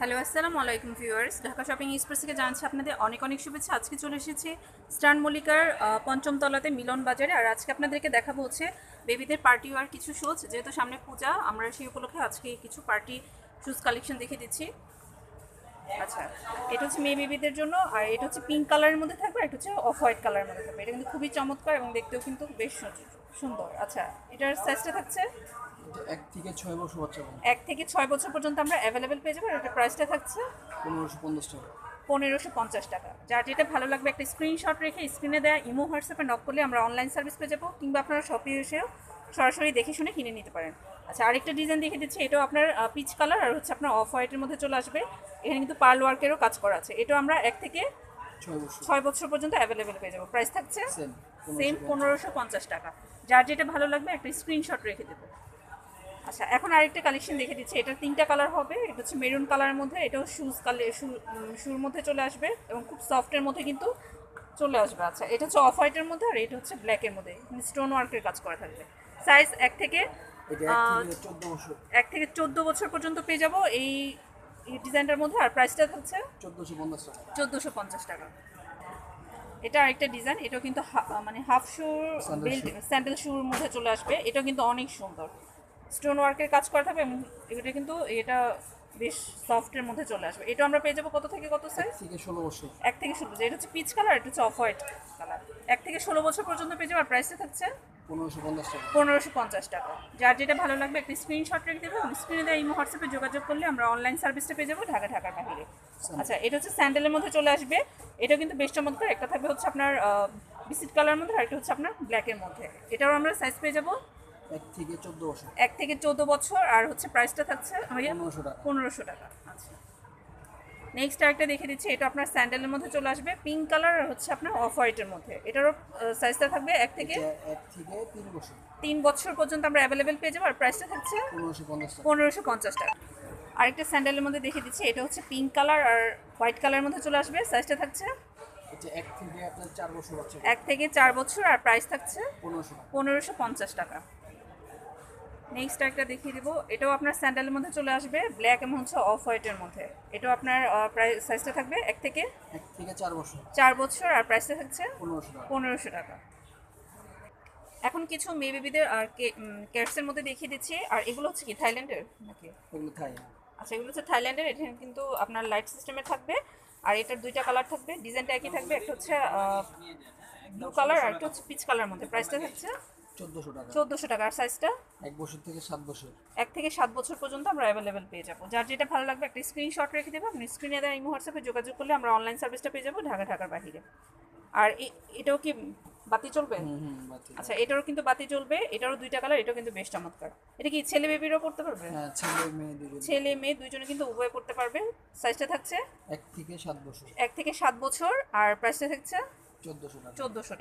Hello, আসসালামু আলাইকুম viewers. Dhaka shopping express থেকে জানাচ্ছি আপনাদের অনেক অনেক শুভেচ্ছা। আজকে চলে এসেছি স্টান মল্লিকার পঞ্চম তলাতে মিলন বাজারে। আর আজকে আপনাদেরকে দেখাবো হচ্ছে বেবিদের পার্টি ওয়ার কিছু শুজ যেহেতু সামনে পূজা, আমরা সেই উপলক্ষে আজকে কিছু পার্টি শুজ কালেকশন দেখে দিচ্ছি। আচ্ছা এটা হচ্ছে মেয়ে বেবিদের জন্য, আর এটা হচ্ছে পিঙ্ক কালারের মধ্যে থাকবে, আর এটা হচ্ছে অফ হোয়াইট কালারের মধ্যে থাকবে। এটা কিন্তু খুবই চমৎকার এবং দেখতেও কিন্তু বেশ সুন্দর। আচ্ছা এটার সাইজটা থাকছে? এক থেকে ছয় বছর বাচ্চা এক থেকে ছয় বছর পর্যন্ত আমরা অ্যাভেলেবেল পেয়ে যাব আর এটার প্রাইসটা থাকছে পনেরোশো পঞ্চাশ টাকা। পনেরোশো পঞ্চাশ টাকা। যার যেটা ভালো লাগবে একটা স্ক্রিনশট রেখে স্ক্রিনে দেওয়া ইমো হোয়াটসঅ্যাপে নক করলে আমরা অনলাইন সার্ভিস পেয়ে যাব কিংবা আপনারা শপে এসেও সরাসরি দেখে শুনে কিনে নিতে পারেন। আচ্ছা আরেকটা ডিজাইন দেখে দিচ্ছি। এটাও আপনার পিচ কালার আর হচ্ছে আপনার অফ হোয়াইটের মধ্যে চলে আসবে। এখানে কিন্তু পার্ল ওয়ার্কেরও কাজ করা আছে। এটাও আমরা এক থেকে ছয় বছর। পর্যন্ত অ্যাভেলেবেল পেয়ে যাব। প্রাইস থাকছে সেম পনেরোশো পঞ্চাশ। টাকা। যার যেটা ভালো লাগবে একটা স্ক্রিনশট রেখে দেবো। আচ্ছা এখন আরেকটা কালেকশন দেখে দিচ্ছি। এটা তিনটা কালার হবে। এটা হচ্ছে মেরুন কালারের মধ্যে এটাও শুজ কালার শুর মধ্যে চলে আসবে এবং খুব সফটের মধ্যে কিন্তু চলে আসবে। আচ্ছা এটা হচ্ছে অফ হোয়াইটের মধ্যে আর এটা হচ্ছে ব্ল্যাকের মধ্যে। স্টোন ওয়ার্কের কাজ করা থাকবে। সাইজ এক থেকে এক থেকে চোদ্দ বছর। এক থেকে চোদ্দ বছর পর্যন্ত পেয়ে যাব এই ডিজাইনটার মধ্যে। আর প্রাইসটা হচ্ছে চোদ্দোশো পঞ্চাশ টাকা। চোদ্দোশো পঞ্চাশ টাকা। এটা আরেকটা ডিজাইন এটাও কিন্তু মানে হাফ শুর বেল্ট স্যান্ডেল শুর মধ্যে চলে আসবে। এটাও কিন্তু অনেক সুন্দর। স্টোন ওয়ার্কের কাজ করা থাকবে এবং এটা কিন্তু এটা বেশ সফটের মধ্যে চলে আসবে। এটা আমরা পেয়ে যাব কত থেকে কত সাইজ থেকে ষোলো বছর। এক থেকে ষোলো। এটা হচ্ছে পিচ কালার এটা হচ্ছে অফ হোয়াইট কালার এক থেকে ষোলো বছর পর্যন্ত পেয়ে যাব আর প্রাইসটা থাকছে পনেরোশো পঞ্চাশ টাকা। পনেরোশো পঞ্চাশ টাকা। যার যেটা ভালো লাগবে একটা স্ক্রিনশট রেখে দেবো এবং স্ক্রিনে দেওয়া ইমো হোয়াটসঅ্যাপে যোগাযোগ করলে আমরা অনলাইন সার্ভিসটা পেয়ে যাব ঢাকা ঢাকার বাহিরে আচ্ছা এটা হচ্ছে স্যান্ডেলের মধ্যে চলে আসবে। এটা কিন্তু বেশ চমৎকার। একটা থাকবে হচ্ছে আপনার বিসিট কালার মধ্যে আর একটা হচ্ছে আপনার ব্ল্যাকের মধ্যে। এটাও আমরা সাইজ পেয়ে যাব। এক থেকে চোদ্দ বছর। এক থেকে চৌদ্দ বছর আর হচ্ছে প্রাইসটা থাকছে পনেরোশো টাকা। পনেরোশো টাকা। আচ্ছা। নেক্সট আরেকটা দেখে দিচ্ছি এটা আপনার স্যান্ডেলের মধ্যে চলে আসবে। পিঙ্ক কালার আর হচ্ছে আপনার অফ হোয়াইটের মধ্যে। এটারও সাইজটা থাকবে এক থেকে এক থেকে তিন বছর। তিন বছর পর্যন্ত আমরা অ্যাভেলেবেল পেয়ে যাব আর প্রাইসটা থাকছে পনেরোশো পঞ্চাশ টাকা। আরেকটা স্যান্ডেলের মধ্যে দেখে দিচ্ছি এটা হচ্ছে পিঙ্ক কালার আর হোয়াইট কালারের মধ্যে চলে আসবে। সাইজটা থাকছে এক থেকে চার বছর আর প্রাইস থাকছে পনেরোশো পঞ্চাশ টাকা। নেক্সট একটা দেখিয়ে দিব। এটাও আপনার স্যান্ডেলের মধ্যে চলে আসবে। ব্ল্যাক এবং হচ্ছে অফ হোয়াইটের মধ্যে। এটাও আপনার প্রাইস সাইজটা থাকবে এক থেকে? এক থেকে চার বছর। চার বছর। আর প্রাইসটা থাকছে পনেরোশো টাকা। এখন কিছু মেয়ে বেবিদের আর ক্যাটসের মধ্যে দেখিয়ে দিচ্ছি। আর এগুলো হচ্ছে কি থাইল্যান্ডের নাকি? এগুলো থাই আচ্ছা এগুলো হচ্ছে থাইল্যান্ডের এটা কিন্তু আপনার লাইট সিস্টেমে থাকবে। আর এটার দুইটা কালার থাকবে। ডিজাইনটা একই থাকবে। একটা হচ্ছে ব্লু কালার আর একটা হচ্ছে পিচ কালার মধ্যে। প্রাইসটা থাকছে চোদ্দোশো টাকা। চোদ্দোশো টাকা। আর সাইজটা এক বছর থেকে সাত বছর। এক থেকে সাত বছর পর্যন্ত আমরা অ্যাভেলেবেল পেয়ে যাব। যার যেটা ভালো লাগবে একটা স্ক্রিনশট রেখে দেবো। আপনি স্ক্রিনে দেওয়া ইমো হোয়াটসঅ্যাপে যোগাযোগ করলে আমরা অনলাইন সার্ভিসটা পেয়ে যাব ঢাকা ঢাকার আর এটাও কি বাতি চলবে আচ্ছা এটারও কিন্তু বাতি এটারও দুইটা কালার এটাও কিন্তু বেশ চমৎকার। এটা কি ছেলে বেবিরও করতে পারবে? হ্যাঁ ছেলে মেয়ে দুজন। ছেলে মেয়ে দুইজনে কিন্তু উভয় করতে পারবে। সাইজটা থাকছে? এক থেকে সাত বছর। এক থেকে সাত বছর। আর প্রাইসটা থাকছে? চোদ্দোশো টাকা। চোদ্দোশো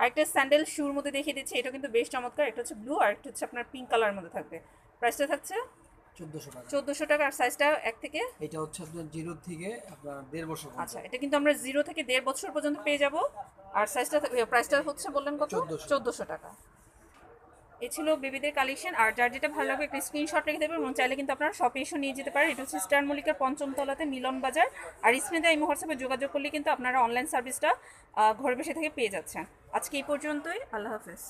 আরেকটা স্যান্ডেল শুর মধ্যে দেখিয়ে দিচ্ছি এটা কিন্তু বেশ চমৎকার। একটা হচ্ছে ব্লু আর একটা হচ্ছে আপনার পিঙ্ক কালার মধ্যে থাকবে। প্রাইসটা থাকছে? চোদ্দোশো টাকা। চোদ্দোশো টাকা। আর সাইজটা এক থেকে? এটা হচ্ছে আপনার জিরো থেকে আপনার দেড় বছর আচ্ছা এটা কিন্তু আমরা জিরো থেকে দেড় বছর পর্যন্ত পেয়ে যাব। আর সাইজটা প্রাইসটা হচ্ছে বললেন কত? 1400 চোদ্দোশো টাকা। এ ছিল বেবিদের কালেকশন আর যার যেটা ভালো লাগবে, একটা স্ক্রিনশট রেখে দেবেন। এবং চাইলে কিন্তু আপনারা শপে এসে নিয়ে যেতে পারেন। এটা হচ্ছে স্টার মল্লিকের পঞ্চম তলাতে মিলন বাজার। আর স্ক্রিনে এই হোয়াটসঅ্যাপে যোগাযোগ করলে কিন্তু আপনারা অনলাইন সার্ভিসটা ঘরে বসে থেকে পেয়ে যাচ্ছেন। আজকে এই পর্যন্তই। আল্লাহ হাফেজ।